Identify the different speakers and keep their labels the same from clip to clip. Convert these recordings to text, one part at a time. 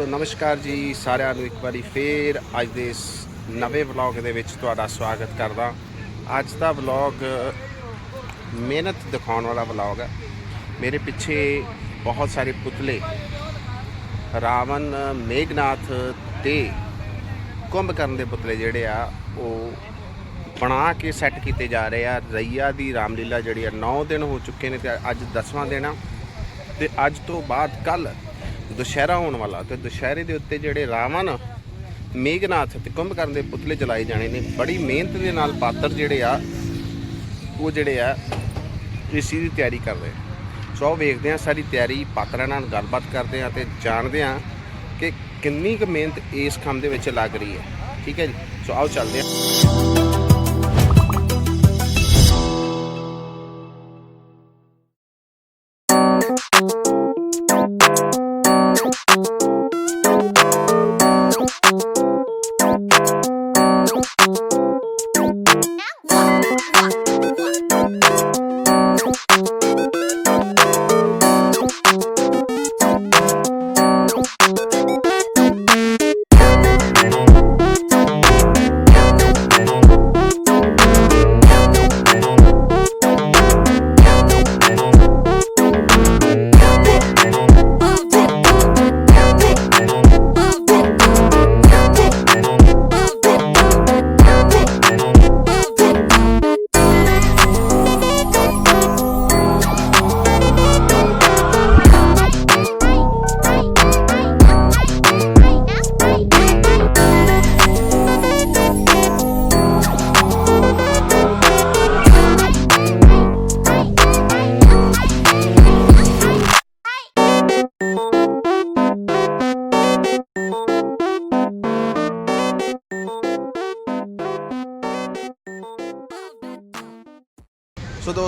Speaker 1: ਸੋ ਨਮਸਕਾਰ ਜੀ ਸਾਰਿਆਂ ਨੂੰ ਇੱਕ ਵਾਰੀ ਫੇਰ ਅੱਜ ਦੇ ਇਸ ਨਵੇਂ ਵਲੌਗ ਦੇ ਵਿੱਚ ਤੁਹਾਡਾ ਸਵਾਗਤ ਕਰਦਾ। ਅੱਜ ਦਾ ਵਲੌਗ ਮਿਹਨਤ ਦਿਖਾਉਣ ਵਾਲਾ ਵਲੌਗ ਹੈ। ਮੇਰੇ ਪਿੱਛੇ ਬਹੁਤ ਸਾਰੇ ਪੁਤਲੇ, ਰਾਵਣ, ਮੇਘਨਾਥ ਤੇ ਕੁੰਭਕਰਨ ਦੇ ਪੁਤਲੇ ਜਿਹੜੇ ਆ, ਉਹ ਬਣਾ ਕੇ ਸੈੱਟ ਕੀਤੇ ਜਾ ਰਹੇ ਆ। ਰਈਆ ਦੀ ਰਾਮਲੀਲਾ ਜਿਹੜੀ ਆ 9 ਦਿਨ ਹੋ ਚੁੱਕੇ ਨੇ ਤੇ ਅੱਜ 10ਵਾਂ ਦਿਨ ਆ। ਤੇ ਅੱਜ ਤੋਂ ਬਾਅਦ ਕੱਲ ਦੁਸ਼ਹਿਰਾ ਹੋਣ ਵਾਲਾ ਤੇ ਦੁਸ਼ਹਿਰੇ ਦੇ ਉੱਤੇ ਜਿਹੜੇ ਰਾਵਣ, ਮੇਘਨਾਥ ਤੇ ਕੁੰਭਕਰਨ ਦੇ ਪੁਤਲੇ ਜਲਾਏ ਜਾਣੇ ਨੇ। ਬੜੀ ਮਿਹਨਤ ਦੇ ਨਾਲ ਪਾਤਰ ਜਿਹੜੇ ਆ, ਉਹ ਜਿਹੜੇ ਆ ਇਸ ਦੀ ਤਿਆਰੀ ਕਰ ਰਹੇ ਸੋ ਆਓ ਵੇਖਦੇ ਆ ਸਾਰੀ ਤਿਆਰੀ ਪਾਤਰਾਂ ਨਾਲ ਗੱਲਬਾਤ ਕਰਦੇ ਆ ਤੇ ਜਾਣਦੇ ਆ ਕਿ ਕਿੰਨੀ ਕੁ ਮਿਹਨਤ ਇਸ ਕੰਮ ਦੇ ਵਿੱਚ ਲੱਗ ਰਹੀ ਹੈ। ਠੀਕ ਹੈ ਜੀ। ਸੋ ਆਓ ਚੱਲਦੇ ਆ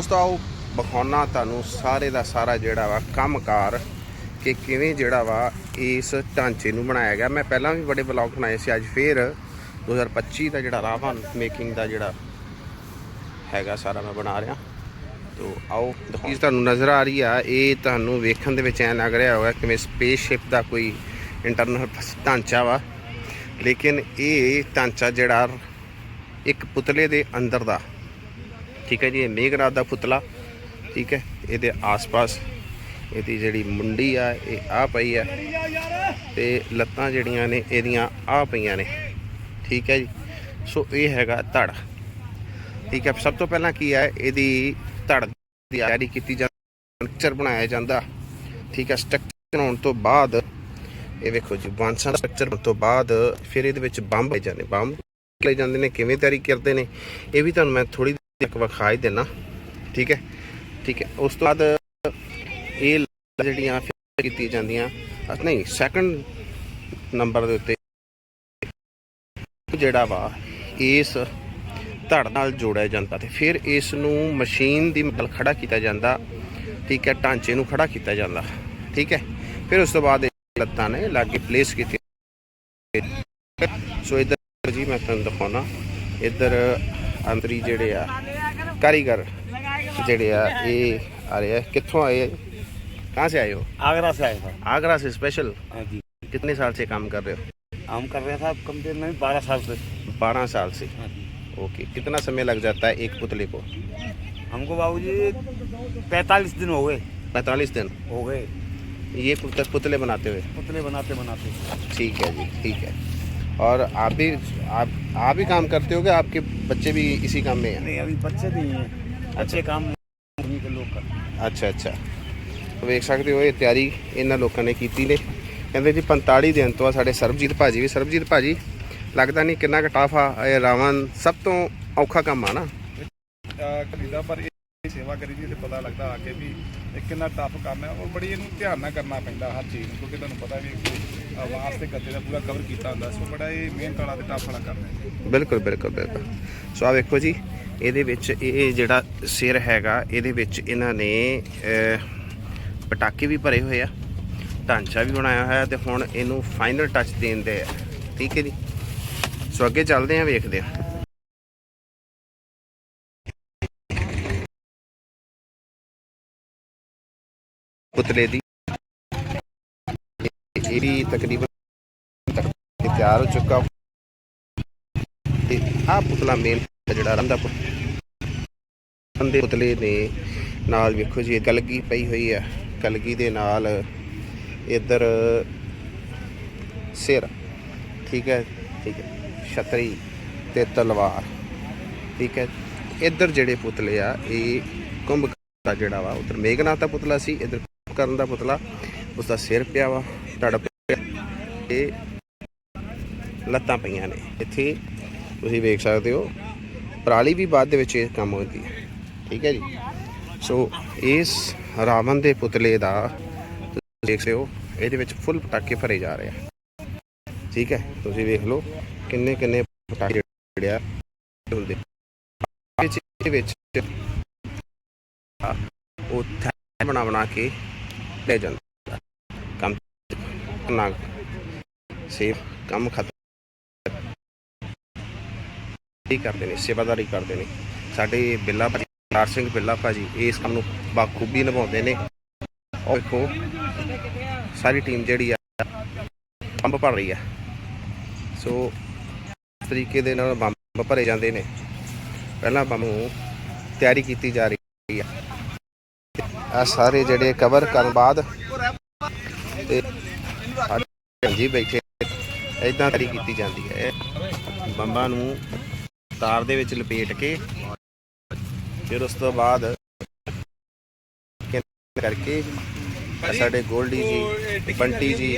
Speaker 1: ਦੋਸਤੋ, ਆਓ ਬਖਾਉਣਾ ਤੁਹਾਨੂੰ ਸਾਰੇ ਦਾ ਸਾਰਾ ਜਿਹੜਾ ਵਾ ਕੰਮਕਾਰ ਕਿ ਕਿਵੇਂ ਜਿਹੜਾ ਵਾ ਇਸ ਢਾਂਚੇ ਨੂੰ ਬਣਾਇਆ ਗਿਆ। ਮੈਂ ਪਹਿਲਾਂ ਵੀ ਬੜੇ ਬਲੌਗ ਬਣਾਏ ਸੀ, ਅੱਜ ਫੇਰ 2025 ਦਾ ਜਿਹੜਾ ਰਾਵਣ ਮੇਕਿੰਗ ਦਾ ਜਿਹੜਾ ਹੈਗਾ ਸਾਰਾ ਮੈਂ ਬਣਾ ਰਿਹਾ। ਤੋ ਆਓ ਚੀਜ਼ ਤੁਹਾਨੂੰ ਨਜ਼ਰ ਆ ਰਹੀ ਆ, ਇਹ ਤੁਹਾਨੂੰ ਵੇਖਣ ਦੇ ਵਿੱਚ ਐ ਲੱਗ ਰਿਹਾ ਹੋਗਾ ਕਿਵੇਂ ਸਪੇਸਸ਼ਿਪ ਦਾ ਕੋਈ ਇੰਟਰਨਲ ਢਾਂਚਾ ਵਾ। ਲੇਕਿਨ ਇਹ ਢਾਂਚਾ ਜਿਹੜਾ ਇੱਕ ਪੁਤਲੇ ਦੇ ਅੰਦਰ ਦਾ ਠੀਕ ਹੈ ਜੀ, ਇਹ ਮੇਘਨਾਥ ਦਾ ਪੁਤਲਾ, ਠੀਕ ਹੈ, ਇਹਦੇ ਆਸ-ਪਾਸ ਇਹਦੀ ਜਿਹੜੀ ਮੁੰਡੀ ਆ, ਇਹ ਆ ਪਈ ਆ ਤੇ ਲੱਤਾਂ ਜਿਹੜੀਆਂ ਨੇ ਇਹਦੀਆਂ ਆ ਪਈਆਂ ਨੇ, ਠੀਕ ਹੈ ਜੀ। ਸੋ ਇਹ ਹੈਗਾ ਧੜ, ਠੀਕ ਹੈ। ਸਭ ਤੋਂ ਪਹਿਲਾਂ ਕੀ ਹੈ, ਇਹਦੀ ਧੜ ਦੀ ਤਿਆਰੀ ਕੀਤੀ ਜਾਂਦੀ ਸਟਰਕਚਰ ਬਣਾਇਆ ਜਾਂਦਾ, ਠੀਕ ਹੈ। ਸਟਰਕਚਰ ਬਣਾਉਣ ਤੋਂ ਬਾਅਦ, ਇਹ ਵੇਖੋ ਜੀ, ਵਾਂਸਾਂ ਸਟਰਕਚਰ ਹੋਣ ਤੋਂ ਬਾਅਦ ਫਿਰ ਇਹਦੇ ਵਿੱਚ ਬੰਬ ਲੈ ਜਾਂਦੇ ਬੰਬ ਲਏ ਜਾਂਦੇ ਨੇ, ਕਿਵੇਂ ਤਿਆਰੀ ਕਰਦੇ ਨੇ, ਇਹ ਵੀ ਤੁਹਾਨੂੰ ਮੈਂ ਥੋੜੀ ਇੱਕ ਵਿਖਾ ਹੀ ਦੇਣਾ। ਠੀਕ ਹੈ? ਠੀਕ ਹੈ। ਉਸ ਤੋਂ ਬਾਅਦ ਇਹ ਜਿਹੜੀਆਂ ਫਿਰ ਕੀਤੀ ਜਾਂਦੀਆਂ ਨਹੀਂ ਸੈਕੰਡ ਨੰਬਰ ਦੇ ਉੱਤੇ ਜਿਹੜਾ ਵਾ, ਇਸ ਧੜ ਨਾਲ ਜੋੜਿਆ ਜਾਂਦਾ ਤੇ ਫਿਰ ਇਸ ਨੂੰ ਮਸ਼ੀਨ ਦੀ ਮਦਦ ਖੜਾ ਕੀਤਾ ਜਾਂਦਾ। ਠੀਕ ਹੈ? ਢਾਂਚੇ ਨੂੰ ਖੜਾ ਕੀਤਾ ਜਾਂਦਾ। ਠੀਕ ਹੈ? ਫਿਰ ਉਸ ਤੋਂ ਬਾਅਦ ਲੱਤਾਂ ਨੇ ਲਾਗੇ ਪਲੇਸ ਕੀਤੀ ਸੋ ਇਧਰ ਜੀ ਮੈਂ ਤੁਹਾਨੂੰ ਦਿਖਾਉਣਾ। ਇੱਧਰ ਅੰਤਰੀ ਜਿਹੜੇ ਆ कारीगर। जेड़े आ ये आ रहे हैं कितों आए कहाँ से आए हो?
Speaker 2: आगरा से आए सर।
Speaker 1: आगरा से स्पेशल
Speaker 2: हाँ जी।
Speaker 1: कितने साल से काम कर रहे हो?
Speaker 2: काम कर रहे थे कम से कम बारह साल से।
Speaker 1: बारह साल से।
Speaker 2: हाँ
Speaker 1: ओके कितना समय लग जाता है एक पुतले को?
Speaker 2: हमको बाबू जी पैंतालीस दिन हो गए।
Speaker 1: पैंतालीस दिन?
Speaker 2: हो गए।
Speaker 1: ये पुतले बनाते हुए?
Speaker 2: पुतले बनाते बनाते
Speaker 1: ठीक है जी ठीक है। और आप भी आप आप भी काम करते हो कि आपके बच्चे भी इसी काम में हैं
Speaker 2: नहीं अभी बच्चे नहीं हैं अच्छे काम उन्हीं के लोग कर
Speaker 1: ਅੱਛਾ ਅੱਛਾ ਵੇਖ ਸਕਦੇ ਹੋ ਇਹ ਤਿਆਰੀ ਇਹਨਾਂ ਲੋਕਾਂ ਨੇ ਕੀਤੀ ਨੇ ਕਹਿੰਦੇ ਜੀ 45 ਦਿਨ ਤੋਂ ਆ ਸਾਡੇ ਸਰਬਜੀਤ ਭਾਜੀ ਵੀ ਸਰਬਜੀਤ ਭਾਜੀ ਲੱਗਦਾ ਨਹੀਂ ਕਿੰਨਾ ਕੁ ਟਫ ਆ ਇਹ ਰਾਵਣ ਸਭ ਤੋਂ ਔਖਾ ਕੰਮ ਆ ਨਾ
Speaker 3: ਅਹ ਕਰੀਦਾ ਪਰ ਇਹ ਸੇਵਾ ਕਰੀ ਦੀ ਤੇ ਪਤਾ ਲੱਗਦਾ ਆ ਕੇ ਵੀ ਇਹ ਕਿੰਨਾ ਟਫ ਕੰਮ ਹੈ। ਔਰ ਬੜੀ ਇਹਨੂੰ ਧਿਆਨ ਨਾਲ ਕਰਨਾ ਪੈਂਦਾ ਹਰ ਚੀਜ਼ ਨੂੰ, ਕਿਉਂਕਿ ਤੁਹਾਨੂੰ ਪਤਾ ਵੀ ਕਿ ਆਵਾਜ਼ ਤੇ ਗੱਦੇ ਦਾ ਪੂਰਾ ਕਵਰ ਕੀਤਾ ਹੁੰਦਾ ਸੋ। ਬੜਾ ਇਹ ਮਿਹਨਤ ਵਾਲਾ ਤੇ ਟਫ ਵਾਲਾ ਕੰਮ ਹੈ।
Speaker 1: ਬਿਲਕੁਲ ਬਿਲਕੁਲ ਬਿਲਕੁਲ। ਸੋ ਆ ਵੇਖੋ ਜੀ, ਇਹਦੇ ਵਿੱਚ ਇਹ ਜਿਹੜਾ ਸਿਰ ਹੈਗਾ, ਇਹਦੇ ਵਿੱਚ ਇਹਨਾਂ ਨੇ ਪਟਾਕੇ ਵੀ ਭਰੇ ਹੋਏ ਆ, ਢਾਂਚਾ ਵੀ ਬਣਾਇਆ ਹੋਇਆ ਤੇ ਹੁਣ ਇਹਨੂੰ ਫਾਈਨਲ ਟੱਚ ਦੇਣ ਦੇ ਆ। ਠੀਕ ਹੈ ਜੀ? ਸੋ ਅੱਗੇ ਚੱਲਦੇ ਆ ਵੇਖਦੇ ਆ ਪੁਤਲੇ ਦੀ। ਇਹ ਵੀ ਤਕਰੀਬਨ ਤਿਆਰ ਹੋ ਚੁੱਕਾ। ਤੇ ਆਹ ਪੁਤਲਾ ਮੇਨ ਜਿਹੜਾ ਰੰਦਾ ਦੇ ਪੁਤਲੇ ਨੇ ਨਾਲ ਵੇਖੋ ਜੀ ਕਲਗੀ ਪਈ ਹੋਈ ਆ। ਕਲਗੀ ਦੇ ਨਾਲ ਇੱਧਰ ਸਿਰ, ਠੀਕ ਹੈ ਠੀਕ ਹੈ, ਛਤਰੀ ਤੇ ਤਲਵਾਰ, ਠੀਕ ਹੈ। ਇੱਧਰ ਜਿਹੜੇ ਪੁਤਲੇ ਆ, ਇਹ ਕੁੰਭ ਦਾ ਜਿਹੜਾ ਵਾ, ਉਧਰ ਮੇਘਨਾਥ ਦਾ ਪੁਤਲਾ ਸੀ, ਇੱਧਰ ਕਰਨ ਦਾ ਪੁਤਲਾ ਉਸ ਦਾ ਸਿਰ ਪਿਆ ਵਾ, ਤੜ ਤੇ ਲੱਤਾਂ ਪਈਆਂ ਨੇ। ਇੱਥੇ ਤੁਸੀਂ ਵੇਖ ਸਕਦੇ ਹੋ, ਪਰਾਲੀ ਵੀ ਬਾਅਦ ਦੇ ਵਿੱਚ ਇਹ ਕੰਮ ਹੁੰਦੀ ਹੈ। ਠੀਕ ਹੈ ਜੀ? ਸੋ ਇਸ ਰਾਵਣ ਦੇ ਪੁਤਲੇ ਦਾ ਤੁਸੀਂ ਦੇਖ ਸਕਦੇ ਹੋ, ਇਹਦੇ ਵਿੱਚ ਫੁੱਲ ਪਟਾਕੇ ਭਰੇ ਜਾ ਰਹੇ ਆ। ਠੀਕ ਹੈ? ਤੁਸੀਂ ਵੇਖ ਲਓ, ਕਿੰਨੇ ਕਿੰਨੇ ਪਟਾਕੇ ਜਿਹੜੇ ਹੁੰਦੇ। ਵਿੱਚ ਵਿੱਚ ਉਹ ਥੈਲ ਬਣਾ ਬਣਾ ਕੇ ਲੈ ਜਾਂਦਾ। ਕੰਮ ਨਾ ਸੇਵ ਕੰਮ ਖਤਮ। ਹੀ ਕਰਦੇ ਨੇ, ਸੇਵਾਦਾਰੀ ਕਰਦੇ ਨੇ। ਸਾਡੇ ਬਿੱਲਾ ਭਾਜੀ ਕਾਰ ਸਿੰਘ ਬਿੱਲਾ ਭਾਜੀ, ਇਸ ਕੰਮ ਨੂੰ ਬਾਖੂਬੀ ਨਿਭਾਉਂਦੇ ਨੇ। ਔਰ ਦੇਖੋ, ਸਾਰੀ ਟੀਮ ਜਿਹੜੀ ਆ, ਬੰਬ ਭਰ ਰਹੀ ਆ। ਸੋ ਤਰੀਕੇ ਦੇ ਨਾਲ ਬੰਬ ਭਰੇ ਜਾਂਦੇ ਨੇ। ਪਹਿਲਾਂ ਬੰਬ ਨੂੰ ਤਿਆਰੀ ਕੀਤੀ ਜਾ ਰਹੀ ਆ। ਆ ਸਾਰੇ ਜਿਹੜੇ ਕਵਰ ਕਰਨ ਬਾਅਦ ਤੇ ਜੀ ਬੈਠੇ ਇਦਾਂ ਤਿਆਰੀ ਕੀਤੀ ਜਾਂਦੀ ਹੈ। ਬੰਬਾਂ ਨੂੰ ਤਾਰ ਦੇ ਵਿੱਚ ਲਪੇਟ ਕੇ ਫਿਰ ਉਸ ਤੋਂ ਬਾਅਦ ਕਰਕੇ ਸਾਡੇ ਗੋਲਡੀ ਜੀ ਬੰਟੀ ਜੀ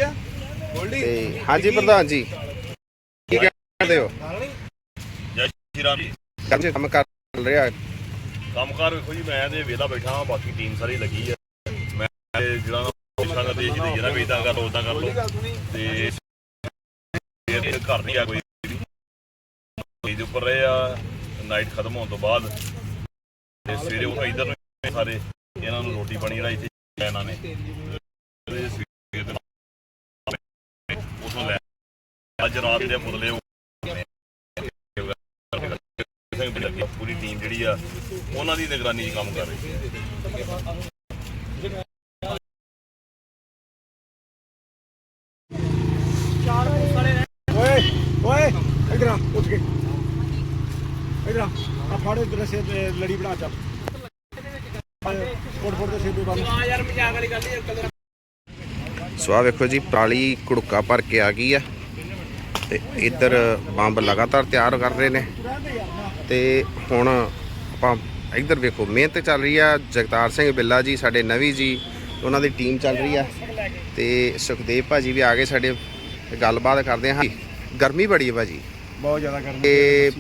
Speaker 1: ਤੇ ਹਾਂਜੀ ਪ੍ਰਧਾਨ ਜੀ ਕੀ ਕਰਦੇ ਹੋ?
Speaker 4: ਜੈ ਸ਼੍ਰੀ ਰਾਮ
Speaker 1: ਕੰਮ ਕਰ ਰਿਹਾ
Speaker 4: ਕੰਮਕਾਰ ਵੇਖੋ ਜੀ, ਮੈਂ ਤੇ ਵਿਹਲਾ ਬੈਠਾ ਹਾਂ ਬਾਕੀ ਟੀਮ ਸਾਰੀ ਲੱਗੀ ਆ। ਮੈਂ ਤੇ ਜਿਹੜਾ ਨਾ ਪੁੱਛਾਂਗਾ ਤੇ ਜਿਹੜਾ ਵੀ ਇਦਾਂ ਕਰ ਲੋ ਉਦਾਂ ਕਰ ਲੋ ਤੇ ਇਹ ਘਰ ਨਹੀਂ ਆ ਕੋਈ। ਵੀ ਉੱਪਰ ਰਹੇ ਆ ਨਾਈਟ ਖਤਮ ਹੋਣ ਤੋਂ ਬਾਅਦ। ਤੇ ਸਵੇਰੇ ਉਹ ਇਧਰ ਨੂੰ ਸਾਰੇ, ਇਹਨਾਂ ਨੂੰ ਰੋਟੀ ਪਾਣੀ ਜਿਹੜਾ ਇੱਥੇ ਇਹਨਾਂ ਨੇ। ਉਥੋਂ ਲੈ ਅੱਜ ਰਾਤ ਦੇ ਮੁੱਦਲੇ ਉਹ ਪੂਰੀ ਟੀਮ ਜਿਹੜੀ ਆ ਉਹਨਾਂ ਦੀ ਨਿਗਰਾਨੀ 'ਚ ਕੰਮ ਕਰ ਰਹੀ ਹੈ
Speaker 2: ਓਏ ਓਏ ਇਧਰ ਆ ਉੱਠ ਕੇ। ਇਧਰ ਆ ਆ ਫੜ ਇਧਰ ਸੇ ਤੇ ਲੜੀ ਬਣਾ ਚੱਲ। ਫੋੜ ਫੋੜ ਦੇ ਸੇ ਤੇ ਬੰਨ।
Speaker 1: ਸੋ ਆਹ ਵੇਖੋ ਜੀ ਪਰਾਲੀ ਕੁੜਕਾ ਭਰ ਕੇ ਆ ਗਈ ਆ। ਤੇ ਇੱਧਰ ਬੰਬ ਲਗਾਤਾਰ ਤਿਆਰ ਕਰ ਰਹੇ ਨੇ। ਤੇ ਹੁਣ ਆਪਾਂ ਇੱਧਰ ਵੇਖੋ ਮਿਹਨਤ ਚੱਲ ਰਹੀ ਆ ਜਗਤਾਰ ਸਿੰਘ ਬਿੱਲਾ ਜੀ ਸਾਡੇ ਨਵੀ ਜੀ ਉਹਨਾਂ ਦੀ ਟੀਮ ਚੱਲ ਰਹੀ ਆ। ਤੇ ਸੁਖਦੇਵ ਭਾਜੀ ਵੀ ਆ ਗਏ ਸਾਡੇ ਗੱਲਬਾਤ ਕਰਦੇ ਹਾਂ ਗਰਮੀ ਬੜੀ ਹੈ ਭਾਜੀ।
Speaker 2: ਬਹੁਤ ਜ਼ਿਆਦਾ ਗਰਮੀ
Speaker 1: ਤੇ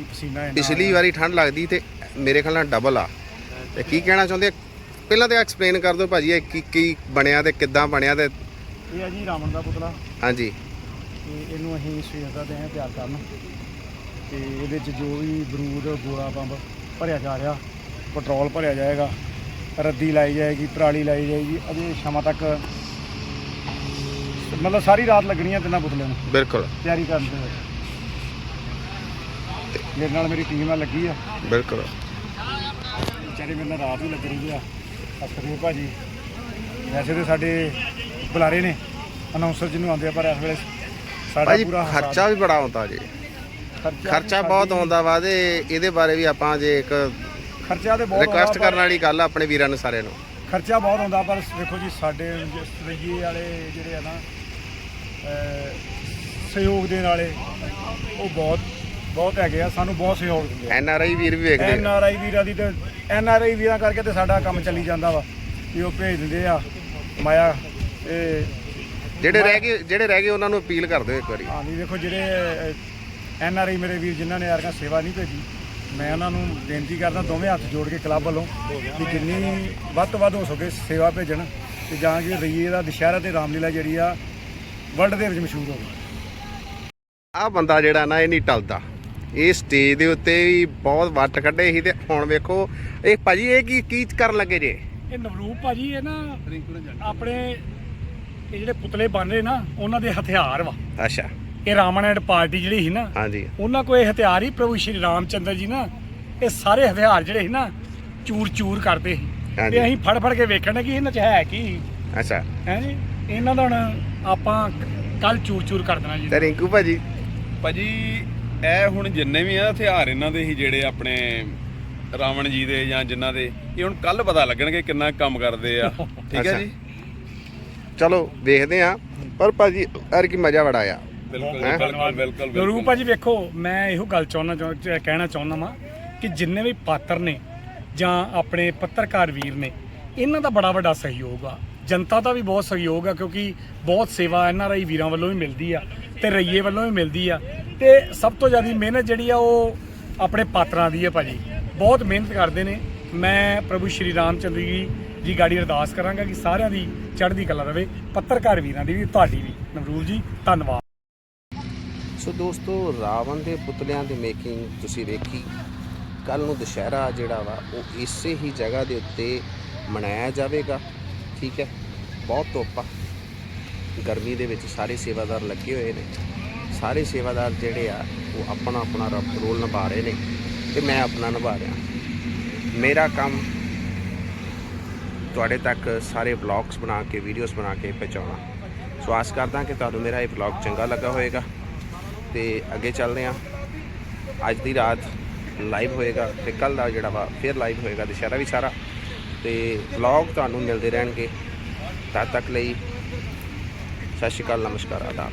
Speaker 1: ਪਿਛਲੀ ਵਾਰੀ ਠੰਡ ਲੱਗਦੀ ਤੇ ਮੇਰੇ ਖਿਆਲ ਨਾਲ ਡਬਲ ਆ। ਤੇ ਕੀ ਕਹਿਣਾ ਚਾਹੁੰਦੇ? ਪਹਿਲਾਂ ਤੇ ਐਕਸਪਲੇਨ ਕਰ ਦਿਓ ਭਾਜੀ ਇਹ ਕੀ ਕੀ ਬਣਿਆ ਤੇ ਕਿੱਦਾਂ ਬਣਿਆ ਤੇ
Speaker 2: ਇਹ ਆ ਜੀ ਰਾਵਣ ਦਾ ਪੁਤਲਾ।
Speaker 1: ਹਾਂਜੀ।
Speaker 2: ਤੇ ਇਹਨੂੰ ਅਸੀਂ ਸਵੇਰ ਦਾ ਦੇ ਤਿਆਰ ਕਰਨ। ਤੇ ਇਹਦੇ ਚ ਜੋ ਵੀ ਬਰੂਦ ਗੋਲਾ ਬੰਬ ਭਰਿਆ ਜਾ ਰਿਹਾ ਪੈਟਰੋਲ ਭਰਿਆ ਜਾਏਗਾ ਰੱਦੀ ਲਾਈ ਜਾਏਗੀ ਪਰਾਲੀ ਲਾਈ ਜਾਏਗੀ ਅਜੇ ਸ਼ਾਮਾਂ ਤੱਕ ਮਤਲਬ ਸਾਰੀ ਰਾਤ ਲੱਗਣੀ ਹੈ ਤਿੰਨਾਂ ਪੁਤਲਿਆਂ ਨੂੰ।
Speaker 1: ਬਿਲਕੁਲ।
Speaker 2: ਤਿਆਰੀ ਕਰਨ ਦੇ ਵਿੱਚ। ਮੇਰੇ ਨਾਲ ਮੇਰੀ ਟੀਮ ਆ ਲੱਗੀ ਆ।
Speaker 1: ਬਿਲਕੁਲ।
Speaker 2: ਵਿਚਾਰੇ ਮੇਰੇ ਨਾਲ ਰਾਤ ਵੀ ਲੱਗ ਰਹੀ ਆ। ਅਸਕਰੀਏ ਭਾਜੀ ਵੈਸੇ ਤੇ ਸਾਡੇ ਬੁਲਾਰੇ ਨੇ ਅਨਾਉਂਸਰ ਜਿਹਨੂੰ ਆਉਂਦੇ ਆ ਪਰ ਇਸ ਵੇਲੇ ਸਾਡਾ ਪੂਰਾ
Speaker 1: ਖਰਚਾ ਵੀ ਬੜਾ ਆਉਂਦਾ ਜੀ। ਖਰਚਾ ਬਹੁਤ ਆਉਂਦਾ ਵਾ ਤੇ ਇਹਦੇ ਬਾਰੇ ਵੀ ਆਪਾਂ ਜੇ ਇੱਕ
Speaker 2: ਖਰਚਾ ਤੇ ਬਹੁਤ
Speaker 1: ਰਿਕੁਐਸਟ ਕਰਨ ਵਾਲੀ ਗੱਲ ਆ ਆਪਣੇ ਵੀਰਾਂ ਨੂੰ ਸਾਰਿਆਂ ਨੂੰ।
Speaker 2: ਖਰਚਾ ਬਹੁਤ ਆਉਂਦਾ ਪਰ ਦੇਖੋ ਜੀ ਸਾਡੇ ਰਈਏ ਵਾਲੇ ਜਿਹੜੇ ਆ ਨਾ ਸਹਿਯੋਗ ਦੇਣ ਵਾਲੇ ਉਹ ਬਹੁਤ ਬਹੁਤ ਹੈਗੇ ਆ ਸਾਨੂੰ ਬਹੁਤ ਸਹਿਯੋਗ ਦਿੰਦੇ
Speaker 1: ਐਨ ਆਰ ਆਈ ਵੀਰ ਵੀ ਵੇਖਦੇ
Speaker 2: ਐਨ। ਆਰ ਆਈ ਵੀਰਾਂ ਦੀ ਤੇ ਐਨ ਆਰ ਆਈ ਵੀਰਾਂ ਕਰਕੇ ਤੇ ਸਾਡਾ ਕੰਮ ਚੱਲੀ ਜਾਂਦਾ ਵਾ ਵੀ ਉਹ ਭੇਜ ਦਿੰਦੇ ਆ ਮਾਇਆ ਇਹ
Speaker 1: ਜਿਹੜੇ ਰਹਿ ਗਏ ਜਿਹੜੇ ਰਹਿ ਗਏ ਉਹਨਾਂ ਨੂੰ ਅਪੀਲ ਕਰ ਦਿਓ ਇੱਕ ਵਾਰੀ।
Speaker 2: ਹਾਂ ਵੀ ਦੇਖੋ ਜਿਹੜੇ ਐਨ ਆਰ ਆਈ ਮੇਰੇ ਵੀਰ ਜਿਨ੍ਹਾਂ ਨੇ ਯਾਰਾਂ ਸੇਵਾ ਨਹੀਂ ਭੇਜੀ ਮੈਂ ਉਹਨਾਂ ਨੂੰ ਬੇਨਤੀ ਕਰਦਾ ਦੋਵੇਂ ਹੱਥ ਜੋੜ ਕੇ ਕਲੱਬ ਵੱਲੋਂ ਕਿ ਜਿੰਨੀ ਵੱਧ ਤੋਂ ਵੱਧ ਹੋ ਸਕੇ ਸੇਵਾ ਭੇਜਣ ਤੇ ਜਾਂ ਕਿ ਰਈਏ ਦਾ ਦੁਸ਼ਹਿਰਾ ਤੇ ਰਾਮਲੀਲਾ ਜਿਹੜੀ ਆ ਵਰਲਡ ਦੇ ਵਿੱਚ ਮਸ਼ਹੂਰ ਹੋਵੇ।
Speaker 1: ਆਹ ਬੰਦਾ ਜਿਹੜਾ ਨਾ ਇਹ ਨਹੀਂ ਟਲਦਾ। ਇਹ ਸਟੇਜ ਦੇ ਉੱਤੇ ਵੀ ਬਹੁਤ ਵੱਟ ਕੱਢੇ ਸੀ ਤੇ ਹੁਣ ਵੇਖੋ ਇਹ ਭਾਜੀ ਇਹ ਕੀ ਕੀ ਕਰਨ ਲੱਗੇ ਜੇ?
Speaker 2: ਇਹ ਨਵਰੂਪ ਭਾਜੀ ਇਹ ਨਾ ਆਪਣੇ ਇਹ ਜਿਹੜੇ ਪੁਤਲੇ ਬਣ ਰਹੇ ਨਾ ਉਹਨਾਂ ਦੇ ਹਥਿਆਰ ਵਾ।
Speaker 1: ਅੱਛਾ।
Speaker 2: ਇਹ ਰਾਮਨ ਐਂਡ ਪਾਰਟੀ ਜਿਹੜੀ ਸੀ ਨਾ
Speaker 1: ਹਾਂਜੀ।
Speaker 2: ਉਹਨਾਂ ਕੋਲ ਇਹ ਹਥਿਆਰ ਹੀ ਪ੍ਰਭੂ ਸ਼੍ਰੀ ਰਾਮਚੰਦਰ ਜੀ ਨਾ ਇਹ ਸਾਰੇ ਹਥਿਆਰ ਜਿਹੜੇ ਸੀ ਨਾ ਚੂਰ ਚੂਰ ਕਰਦੇ ਸੀ। ਤੇ ਅਸੀਂ ਫੜ ਫੜ ਕੇ ਵੇਖਣ ਕਿ ਇਹਨਾਂ 'ਚ ਹੈ ਕੀ?
Speaker 1: ਅੱਛਾ।
Speaker 2: ਹੈ ਜੀ? ਇਹਨਾਂ ਦਾ ਹੁਣ ਆਪਾਂ ਕੱਲ ਚੂਰ ਚੂਰ ਕਰ ਦੇਣਾ ਜੀ।
Speaker 1: ਤੇ ਰਿੰਕੂ ਭਾਜੀ?
Speaker 5: ਭਾਜੀ ਇਹ ਹੁਣ ਜਿੰਨੇ ਵੀ ਆ ਹਥਿਆਰ ਇਹਨਾਂ ਦੇ ਹੀ ਜਿਹੜੇ ਆਪਣੇ ਰਾਵਣ ਜੀ ਦੇ ਜਾਂ ਜਿਨ੍ਹਾਂ ਦੇ ਇਹ ਹੁਣ ਕੱਲ ਪਤਾ ਲੱਗਣਗੇ ਕਿੰਨਾ ਕੰਮ ਕਰਦੇ ਆ। ਠੀਕ। ਹੈ ਜੀ?
Speaker 1: ਚਲੋ ਵੇਖਦੇ ਆ ਪਰ ਭਾਜੀ ਯਾਰ ਕੀ ਮਜ਼ਾ ਬੜਾ ਆ
Speaker 5: ਬਿਲਕੁਲ
Speaker 1: ਹੈਂ?
Speaker 5: ਬਿਲਕੁਲ ਬਿਲਕੁਲ
Speaker 2: ਗੁਰੂ ਭਾਜੀ ਵੇਖੋ ਮੈਂ ਇਹੋ ਗੱਲ ਚਾਹੁੰਦਾ ਚਾਹੁੰ- ਕਹਿਣਾ ਚਾਹੁੰਦਾ ਵਾਂ ਕਿ ਜਿੰਨੇ ਵੀ ਪਾਤਰ ਨੇ ਜਾਂ ਆਪਣੇ ਪੱਤਰਕਾਰ ਵੀਰ ਨੇ ਇਹਨਾਂ ਦਾ ਬੜਾ ਵੱਡਾ ਸਹਿਯੋਗ ਆ। ਜਨਤਾ ਦਾ ਵੀ ਬਹੁਤ ਸਹਿਯੋਗ ਆ ਕਿਉਂਕਿ ਬਹੁਤ ਸੇਵਾ ਐਨ ਆਰ ਆਈ ਵੀਰਾਂ ਵੱਲੋਂ ਵੀ ਮਿਲਦੀ ਆ ਤੇ ਰਈਏ ਵੱਲੋਂ ਵੀ ਮਿਲਦੀ ਆ। ਤੇ ਸਭ ਤੋਂ ਜ਼ਿਆਦਾ ਮਿਹਨਤ ਜਿਹੜੀ ਆ ਉਹ ਆਪਣੇ ਪਾਤਰਾਂ ਦੀ ਆ ਭਾਜੀ। ਬਹੁਤ ਮਿਹਨਤ ਕਰਦੇ ਨੇ। ਮੈਂ ਪ੍ਰਭੂ ਸ਼੍ਰੀ ਰਾਮਚੰਦਰ ਜੀ ਜੀ ਗਾੜੀ ਅਰਦਾਸ ਕਰਾਂਗਾ ਕਿ ਸਾਰਿਆਂ ਦੀ ਚੜ੍ਹਦੀ ਕਲਾ ਰਵੇ। ਪੱਤਰਕਾਰ ਵੀਰਾਂ ਦੀ ਵੀ ਤੁਹਾਡੀ ਵੀ। ਨਵਰੂਲ ਜੀ ਧੰਨਵਾਦ।
Speaker 1: ਸੋ ਦੋਸਤੋ, ਰਾਵਣ ਦੇ ਪੁਤਲਿਆਂ ਦੀ ਮੇਕਿੰਗ ਤੁਸੀਂ ਵੇਖੀ। ਕੱਲ ਨੂੰ ਦੁਸ਼ਹਿਰਾ ਜਿਹੜਾ ਵਾ, ਉਹ ਇਸੇ ਹੀ ਜਗ੍ਹਾ ਦੇ ਉੱਤੇ ਮਨਾਇਆ ਜਾਵੇਗਾ। ਠੀਕ ਹੈ? ਬਹੁਤ ਧੁੱਪ ਆ। ਗਰਮੀ ਦੇ ਵਿੱਚ ਸਾਰੇ ਸੇਵਾਦਾਰ ਲੱਗੇ ਹੋਏ ਨੇ। ਸਾਰੇ ਸੇਵਾਦਾਰ ਜਿਹੜੇ ਆ, ਉਹ ਆਪਣਾ ਆਪਣਾ ਰ- ਰੋਲ ਨਿਭਾ ਰਹੇ ਨੇ ਤੇ ਮੈਂ ਆਪਣਾ ਨਿਭਾ ਰਿਹਾ। ਮੇਰਾ ਕੰਮ ਤੁਹਾਡੇ ਤੱਕ ਸਾਰੇ ਵਲੌਗਸ ਬਣਾ ਕੇ ਵੀਡੀਓਜ਼ ਬਣਾ ਕੇ ਪਹੁੰਚਾਉਣਾ। ਸੋ ਆਸ ਕਰਦਾ ਕਿ ਤੁਹਾਨੂੰ ਮੇਰਾ ਇਹ ਵਲੌਗ ਚੰਗਾ ਲੱਗਾ ਹੋਵੇਗਾ। ਤੇ ਅੱਗੇ ਚੱਲਦੇ ਹਾਂ। ਅੱਜ ਦੀ ਰਾਤ ਲਾਈਵ ਹੋਏਗਾ ਤੇ ਕੱਲ ਦਾ ਜਿਹੜਾ ਵਾ ਫਿਰ ਲਾਈਵ ਹੋਏਗਾ ਦੁਸ਼ਹਿਰਾ ਵੀ ਸਾਰਾ। ਤੇ ਵਲੌਗ ਤੁਹਾਨੂੰ ਮਿਲਦੇ ਰਹਿਣਗੇ। ਤਦ ਤੱਕ ਲਈ ਸਤਿ ਸ਼੍ਰੀ ਅਕਾਲ, ਨਮਸਕਾਰ, ਆਦਾਬ।